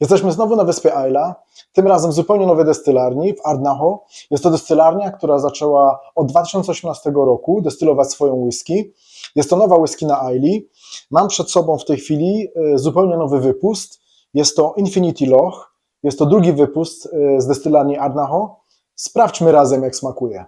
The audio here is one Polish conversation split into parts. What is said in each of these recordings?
Jesteśmy znowu na wyspie Ayla, tym razem w zupełnie nowej destylarni w Ardnaho. Jest to destylarnia, która zaczęła od 2018 roku destylować swoją whisky. Jest to nowa whisky na Aili. Mam przed sobą w tej chwili e, zupełnie nowy wypust. Jest to Infinity Loch. Jest to drugi wypust e, z destylarni Ardnaho. Sprawdźmy razem, jak smakuje.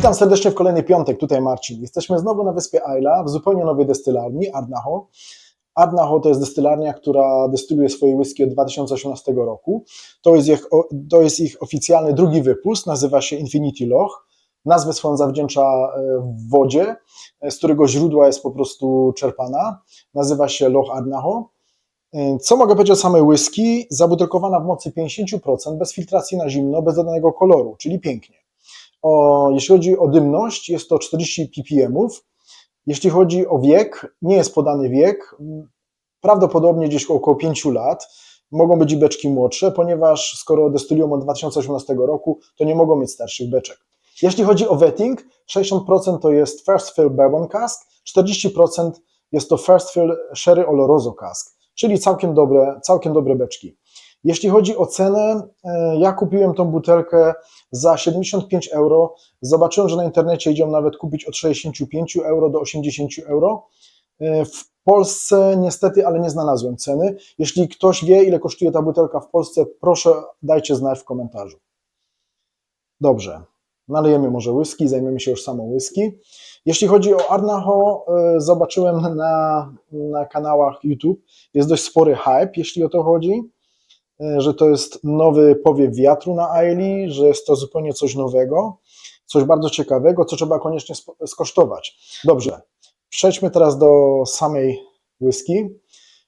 Witam serdecznie w kolejny piątek, tutaj Marcin. Jesteśmy znowu na wyspie Ayla, w zupełnie nowej destylarni, Ardnaho. Ardnaho to jest destylarnia, która destyluje swoje whisky od 2018 roku. To jest, ich, to jest ich oficjalny drugi wypust, nazywa się Infinity Loch. Nazwę swoją zawdzięcza e, wodzie, z którego źródła jest po prostu czerpana. Nazywa się Loch Ardnaho. E, Co mogę powiedzieć o samej whisky? Zabutelkowana w mocy 50%, bez filtracji na zimno, bez dodanego koloru, czyli pięknie. O, jeśli chodzi o dymność, jest to 40 ppm. Jeśli chodzi o wiek, nie jest podany wiek, prawdopodobnie gdzieś około 5 lat. Mogą być i beczki młodsze, ponieważ skoro destylują od 2018 roku, to nie mogą mieć starszych beczek. Jeśli chodzi o wetting, 60% to jest First Fill Bourbon Cask, 40% jest to First Fill Sherry Oloroso Cask, czyli całkiem dobre, całkiem dobre beczki. Jeśli chodzi o cenę, e, ja kupiłem tą butelkę za 75 euro. Zobaczyłem, że na internecie idzie ją nawet kupić od 65 euro do 80 euro. E, W Polsce niestety, ale nie znalazłem ceny. Jeśli ktoś wie, ile kosztuje ta butelka w Polsce, proszę dajcie znać w komentarzu. Dobrze, nalejemy może whisky, zajmiemy się już samą whisky. Jeśli chodzi o Arnaho, e, zobaczyłem na, na kanałach YouTube, jest dość spory hype, jeśli o to chodzi że to jest nowy powiew wiatru na Aili, że jest to zupełnie coś nowego, coś bardzo ciekawego, co trzeba koniecznie skosztować. Dobrze, przejdźmy teraz do samej whisky.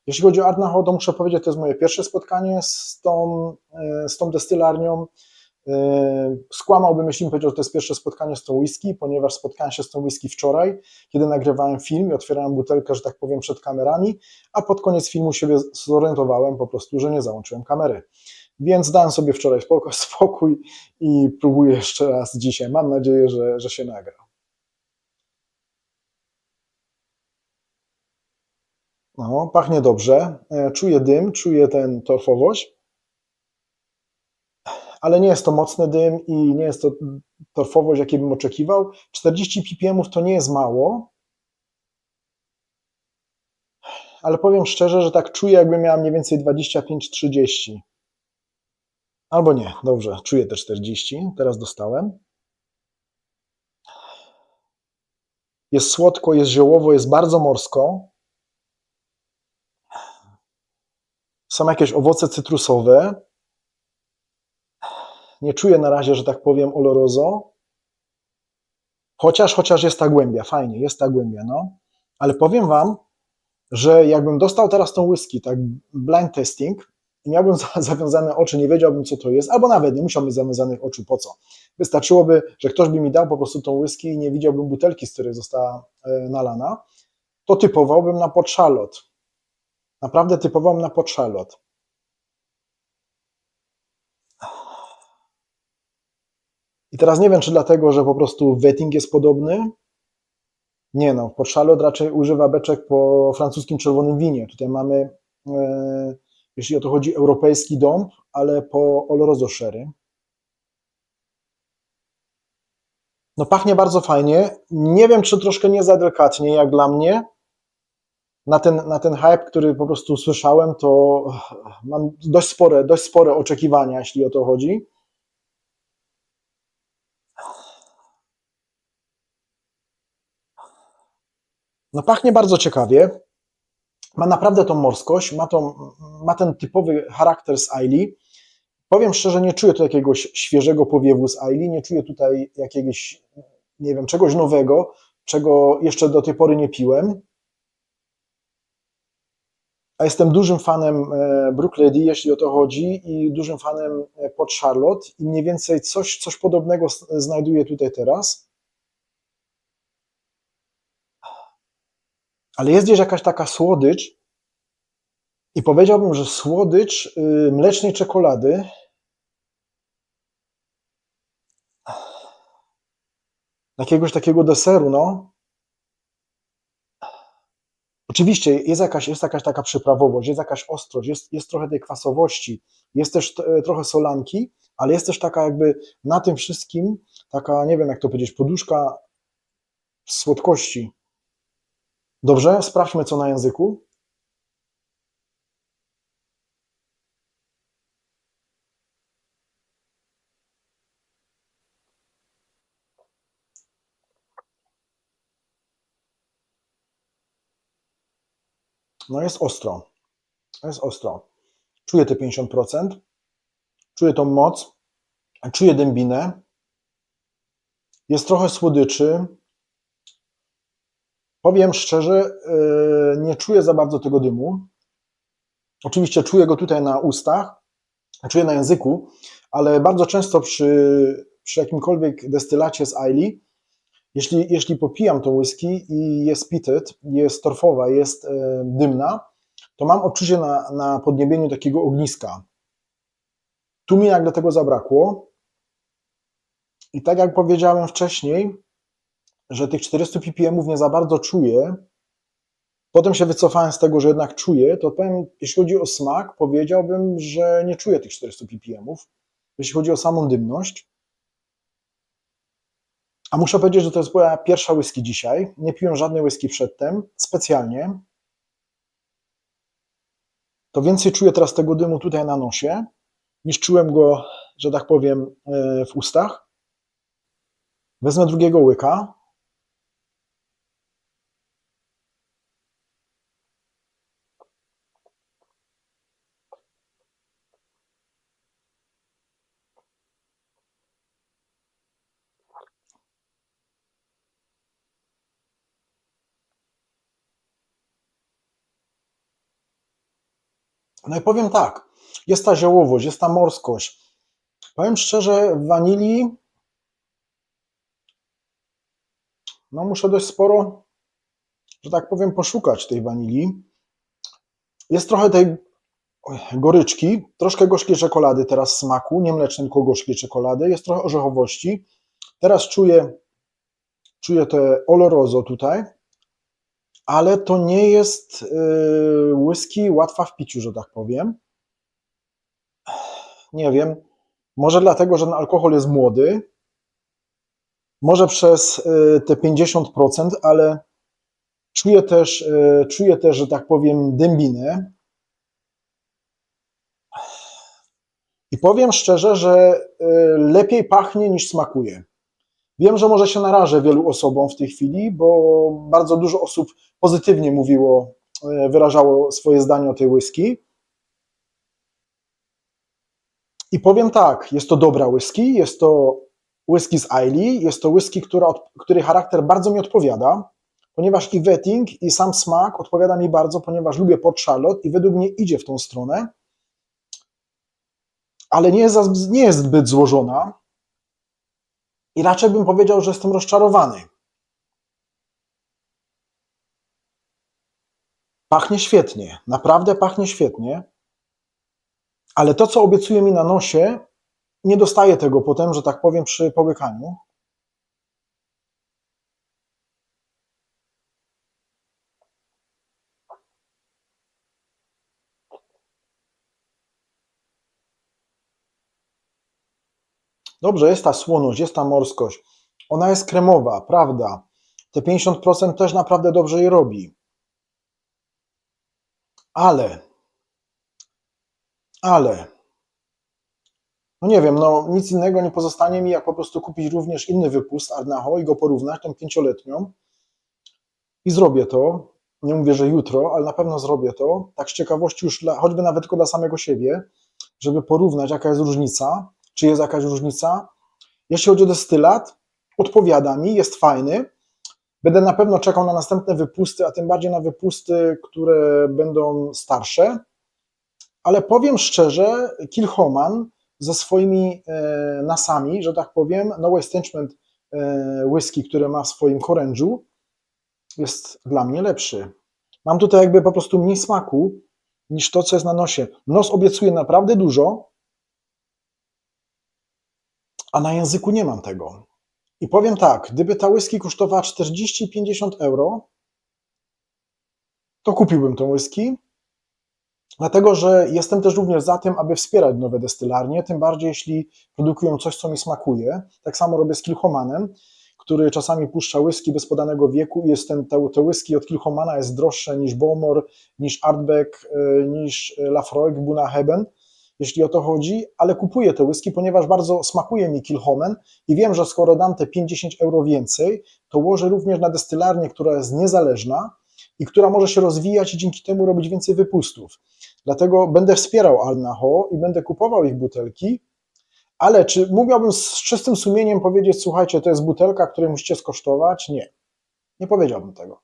Jeśli chodzi o Arnaho, to muszę powiedzieć, to jest moje pierwsze spotkanie z tą, e, z tą destylarnią. E, Skłamałbym, jeśli bym powiedział, że to jest pierwsze spotkanie z tą whisky, ponieważ spotkałem się z tą whisky wczoraj, kiedy nagrywałem film i otwierałem butelkę, że tak powiem, przed kamerami, a pod koniec filmu się zorientowałem po prostu, że nie załączyłem kamery. Więc dałem sobie wczoraj spokój i próbuję jeszcze raz dzisiaj. Mam nadzieję, że, że się nagra. No, pachnie dobrze. E, Czuję dym, czuję ten torfowość ale nie jest to mocny dym i nie jest to torfowość, jakiej bym oczekiwał. 40 ppm to nie jest mało, ale powiem szczerze, że tak czuję, jakbym miał mniej więcej 25-30. Albo nie, dobrze, czuję te 40, teraz dostałem. Jest słodko, jest ziołowo, jest bardzo morsko. Są jakieś owoce cytrusowe. Nie czuję na razie, że tak powiem, olorozo. Chociaż, chociaż jest ta głębia, fajnie, jest ta głębia, no. Ale powiem Wam, że jakbym dostał teraz tą whisky, tak blind testing, i miałbym za- zawiązane oczy, nie wiedziałbym, co to jest, albo nawet nie musiałbym mieć zawiązanych oczu, po co? Wystarczyłoby, że ktoś by mi dał po prostu tą whisky i nie widziałbym butelki, z której została e, nalana, to typowałbym na pod Charlotte. Naprawdę typowałbym na pod I teraz nie wiem, czy dlatego, że po prostu wetting jest podobny. Nie no, Port Charlotte raczej używa beczek po francuskim czerwonym winie. Tutaj mamy, e, jeśli o to chodzi, europejski dąb, ale po Oloroso Sherry. No pachnie bardzo fajnie. Nie wiem, czy troszkę nie za delikatnie, jak dla mnie. Na ten, na ten hype, który po prostu słyszałem, to mam dość spore, dość spore oczekiwania, jeśli o to chodzi. No pachnie bardzo ciekawie. Ma naprawdę tą morskość, ma, tą, ma ten typowy charakter z Aili. Powiem szczerze, nie czuję tu jakiegoś świeżego powiewu z Aili, nie czuję tutaj jakiegoś, nie wiem, czegoś nowego, czego jeszcze do tej pory nie piłem. A jestem dużym fanem e, Brook Lady, jeśli o to chodzi, i dużym fanem Port Charlotte i mniej więcej coś, coś podobnego znajduję tutaj teraz. Ale jest gdzieś jakaś taka słodycz, I powiedziałbym, że słodycz y, mlecznej czekolady jakiegoś takiego deseru, no. Oczywiście jest jakaś, jest jakaś taka przyprawowość, jest jakaś ostrość, jest, jest trochę tej kwasowości, jest też t- trochę solanki, ale jest też taka jakby na tym wszystkim, taka, nie wiem jak to powiedzieć, poduszka słodkości. Dobrze, sprawdźmy co na języku. No jest ostro. Jest ostro. Czuję te 50%. Czuję tą moc. Czuję dębinę. Jest trochę słodyczy. Powiem szczerze, yy, nie czuję za bardzo tego dymu. Oczywiście czuję go tutaj na ustach, czuję na języku, ale bardzo często przy, przy jakimkolwiek destylacie z Aili, jeśli, jeśli popijam tą whisky i jest pitted, jest torfowa, jest e, dymna, to mam odczucie na, na podniebieniu takiego ogniska. Tu mi nagle tego zabrakło. I tak jak powiedziałem wcześniej, że tych 400 ppm nie za bardzo czuję, potem się wycofałem z tego, że jednak czuję, to powiem, jeśli chodzi o smak, powiedziałbym, że nie czuję tych 400 ppm. Jeśli chodzi o samą dymność, a muszę powiedzieć, że to jest moja pierwsza whisky dzisiaj. Nie piłem żadnej whisky przedtem, specjalnie. To więcej czuję teraz tego dymu tutaj na nosie, niż czułem go, że tak powiem, e, w ustach. Wezmę drugiego łyka. No i powiem tak, jest ta ziołowość, jest ta morskość. Powiem szczerze, w wanilii no muszę dość sporo, że tak powiem, poszukać tej wanilii. Jest trochę tej goryczki, troszkę gorzkiej czekolady teraz smaku, nie mlecznej, tylko gorzkiej czekolady. Jest trochę orzechowości. Teraz czuję, czuję te olorozo tutaj, ale to nie jest yy, whisky łatwa w piciu, że tak powiem. Nie wiem, może dlatego, że ten alkohol jest młody, może przez yy, te 50%, ale czuję też, yy, czuję też, że tak powiem, dębinę. I powiem szczerze, że lepiej pachnie niż smakuje. Wiem, że może się narażę wielu osobom w tej chwili, bo bardzo dużo osób pozytywnie mówiło, e, wyrażało swoje zdanie o tej whisky. I powiem tak, jest to dobra whisky, jest to whisky z Ailey, jest to whisky, która, której charakter bardzo mi odpowiada, ponieważ i wetting, i sam smak odpowiada mi bardzo, ponieważ lubię Port Charlotte i według mnie idzie w tą stronę, ale nie jest, nie jest zbyt złożona, i raczej bym powiedział, że jestem rozczarowany. Pachnie świetnie, naprawdę pachnie świetnie, ale to, co obiecuje mi na nosie, nie dostaję tego potem, że tak powiem, przy połykaniu. Dobrze, jest ta słoność, jest ta morskość. Ona jest kremowa, prawda. Te 50% też naprawdę dobrze je robi. Ale, ale, no nie wiem, no nic innego nie pozostanie mi, jak po prostu kupić również inny wypust Arnaho i go porównać, tą pięcioletnią. I zrobię to. Nie mówię, że jutro, ale na pewno zrobię to. Tak z ciekawości już, dla, choćby nawet tylko dla samego siebie, żeby porównać, jaka jest różnica czy jest jakaś różnica? Jeśli chodzi o destylat, odpowiada mi, jest fajny. Będę na pewno czekał na następne wypusty, a tym bardziej na wypusty, które będą starsze. Ale powiem szczerze, Kilhoman ze swoimi e, nasami, że tak powiem, No Establishment e, whisky, które ma w swoim chorężu, jest dla mnie lepszy. Mam tutaj jakby po prostu mniej smaku, niż to, co jest na nosie. Nos obiecuje naprawdę dużo, a na języku nie mam tego. I powiem tak, gdyby ta whisky kosztowała 40-50 euro, to kupiłbym tą whisky, dlatego że jestem też również za tym, aby wspierać nowe destylarnie, tym bardziej jeśli produkują coś, co mi smakuje. Tak samo robię z Kilhomanem, który czasami puszcza whisky bez podanego wieku i jest ten, te, te whisky od Kilhomana jest droższe niż Bowmore, niż Artbeck, y, niż Lafroig, Buna Heben, jeśli o to chodzi, ale kupuję te whisky, ponieważ bardzo smakuje mi Kilhoman i wiem, że skoro dam te 5-10 euro więcej, to łożę również na destylarnię, która jest niezależna i która może się rozwijać i dzięki temu robić więcej wypustów. Dlatego będę wspierał Alnaho i będę kupował ich butelki, ale czy mógłbym z czystym sumieniem powiedzieć, słuchajcie, to jest butelka, której musicie skosztować? Nie. Nie powiedziałbym tego.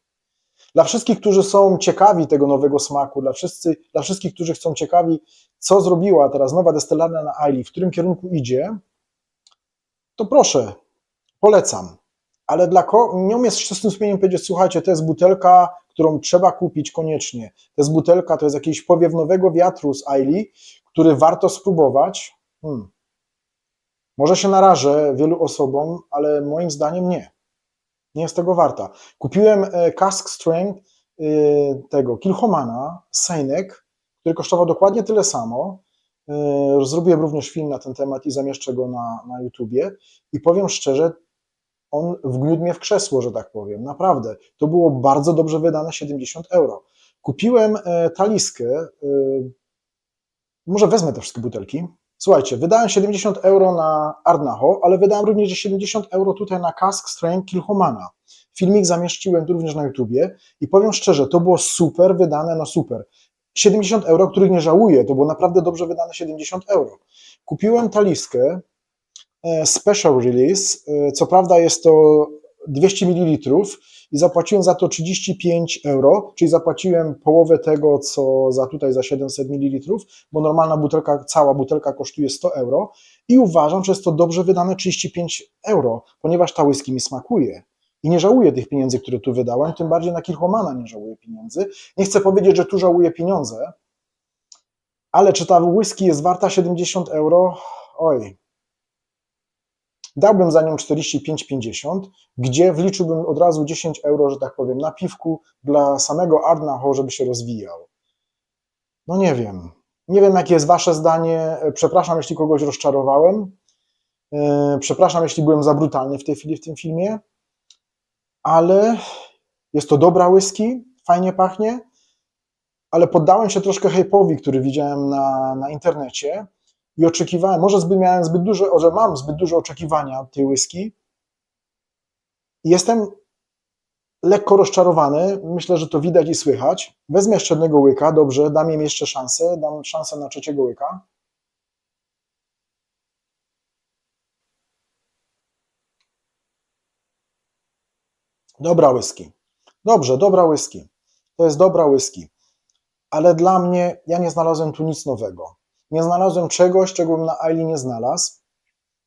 Dla wszystkich, którzy są ciekawi tego nowego smaku, dla, wszyscy, dla wszystkich, którzy chcą ciekawi, co zrobiła teraz nowa destylarnia na Aili, w którym kierunku idzie, to proszę, polecam. Ale dla ko- nie umiem z czystym sumieniem powiedzieć, słuchajcie, to jest butelka, którą trzeba kupić koniecznie. To jest butelka, to jest jakiś powiew nowego wiatru z Aili, który warto spróbować. Hmm. Może się narażę wielu osobom, ale moim zdaniem nie. Nie jest tego warta. Kupiłem e, Cask Strength e, tego Kilchomana, Sejnek, który kosztował dokładnie tyle samo. E, Zrobiłem również film na ten temat i zamieszczę go na, na YouTubie. I powiem szczerze, on wgniótł mnie w krzesło, że tak powiem. Naprawdę. To było bardzo dobrze wydane 70 euro. Kupiłem e, taliskę. e, Może wezmę te wszystkie butelki. Słuchajcie, wydałem 70 euro na Arnaho, ale wydałem również 70 euro tutaj na Cask Strength Kilhomana. Filmik zamieściłem również na YouTubie i powiem szczerze, to było super wydane na super. 70 euro, których nie żałuję, to było naprawdę dobrze wydane 70 euro. Kupiłem taliskę e, Special Release, e, co prawda jest to 200 ml i zapłaciłem za to 35 euro, czyli zapłaciłem połowę tego, co za tutaj za 700 ml, bo normalna butelka, cała butelka kosztuje 100 euro i uważam, że jest to dobrze wydane 35 euro, ponieważ ta whisky mi smakuje. I nie żałuję tych pieniędzy, które tu wydałem, tym bardziej na Kilchomana nie żałuję pieniędzy. Nie chcę powiedzieć, że tu żałuję pieniądze, ale czy ta whisky jest warta 70 euro? Oj. Dałbym za nią 45,50, gdzie wliczyłbym od razu 10 euro, że tak powiem, na piwku dla samego Arnaho, żeby się rozwijał. No nie wiem. Nie wiem, jakie jest Wasze zdanie. Przepraszam, jeśli kogoś rozczarowałem. Yy, Przepraszam, jeśli byłem za brutalny w tej chwili w tym filmie ale jest to dobra whisky, fajnie pachnie, ale poddałem się troszkę hype'owi, który widziałem na, na internecie i oczekiwałem, może zbyt miałem zbyt duże, że mam zbyt duże oczekiwania od tej whisky i jestem lekko rozczarowany, myślę, że to widać i słychać. Wezmę jeszcze jednego łyka, dobrze, dam im jeszcze szansę, dam szansę na trzeciego łyka. Dobra whisky. Dobrze, dobra whisky. To jest dobra whisky. Ale dla mnie, ja nie znalazłem tu nic nowego. Nie znalazłem czegoś, czego bym na Aili nie znalazł.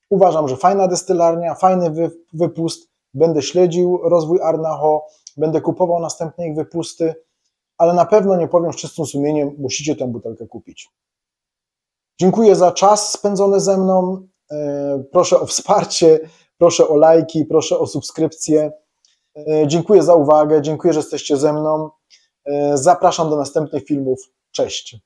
Uważam, że fajna destylarnia, fajny wy, wypust. Będę śledził rozwój Arnaho, będę kupował następne ich wypusty, ale na pewno nie powiem z czystym sumieniem, musicie tę butelkę kupić. Dziękuję za czas spędzony ze mną. E, Proszę o wsparcie, proszę o lajki, proszę o subskrypcję. E, Dziękuję za uwagę, dziękuję, że jesteście ze mną. E, Zapraszam do następnych filmów. Cześć.